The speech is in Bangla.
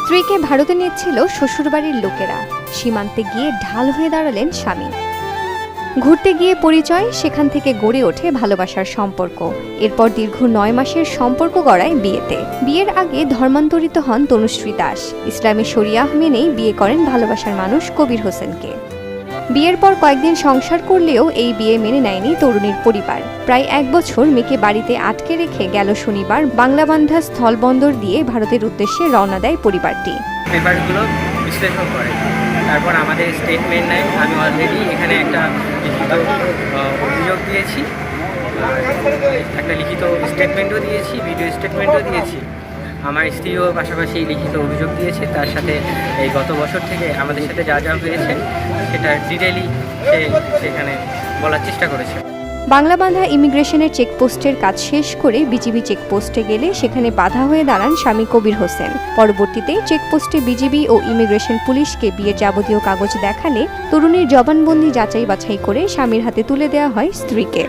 স্ত্রীকে ভারতে নিচ্ছিল শ্বশুরবাড়ির লোকেরা। সীমান্তে গিয়ে ঢাল হয়ে দাঁড়ালেন স্বামী। ঘুরতে গিয়ে পরিচয়, সেখান থেকে গড়ে ওঠে ভালোবাসার সম্পর্ক। এরপর দীর্ঘ নয় মাসের সম্পর্ক গড়ায় বিয়েতে। বিয়ের আগে ধর্মান্তরিত হন তনুশ্রী দাস। ইসলামী শরিয়াহ মেনেই বিয়ে করেন ভালোবাসার মানুষ কবির হোসেনকে। বিয়ের পর কয়েকদিন সংসার করলেও এই বিয়ে মেনে নেয়নি তরুণীর পরিবার। প্রায় এক বছর মেয়েকে বাড়িতে আটকে রেখে গেল শনিবার বাংলাবান্ধা স্থলবন্দর দিয়ে ভারতের উদ্দেশ্যে রওনা দেয় পরিবারটি। বিশ্লেষণ করে। তারপর আমাদের স্টেটমেন্ট নেয়। আমি অলরেডি এখানে একটা লিখিত অভিযোগ দিয়েছি। একটা লিখিত স্টেটমেন্টও দিয়েছি ভিডিও স্টেটমেন্টও দিয়েছি। আমার স্ত্রীও পাশাপাশি লিখিত অভিযোগ দিয়েছে, তার সাথে এই গত বছর থেকে আমাদের সাথে যা যা হয়েছে সেটা ডিটেলি সেখানে বলার চেষ্টা করেছে। বাংলাবান্ধা ইমিগ্রেশনের চেকপোস্টের কাজ শেষ করে বিজিবি চেকপোস্টে গেলে সেখানে বাধা হয়ে দাঁড়ান স্বামী কবির হোসেন। পরবর্তীতে চেকপোস্টে বিজিবি ও ইমিগ্রেশন পুলিশকে বিয়ের যাবতীয় কাগজ দেখালে তরুণীর জবানবন্দি যাচাই বাছাই করে স্বামীর হাতে তুলে দেওয়া হয় স্ত্রীকে।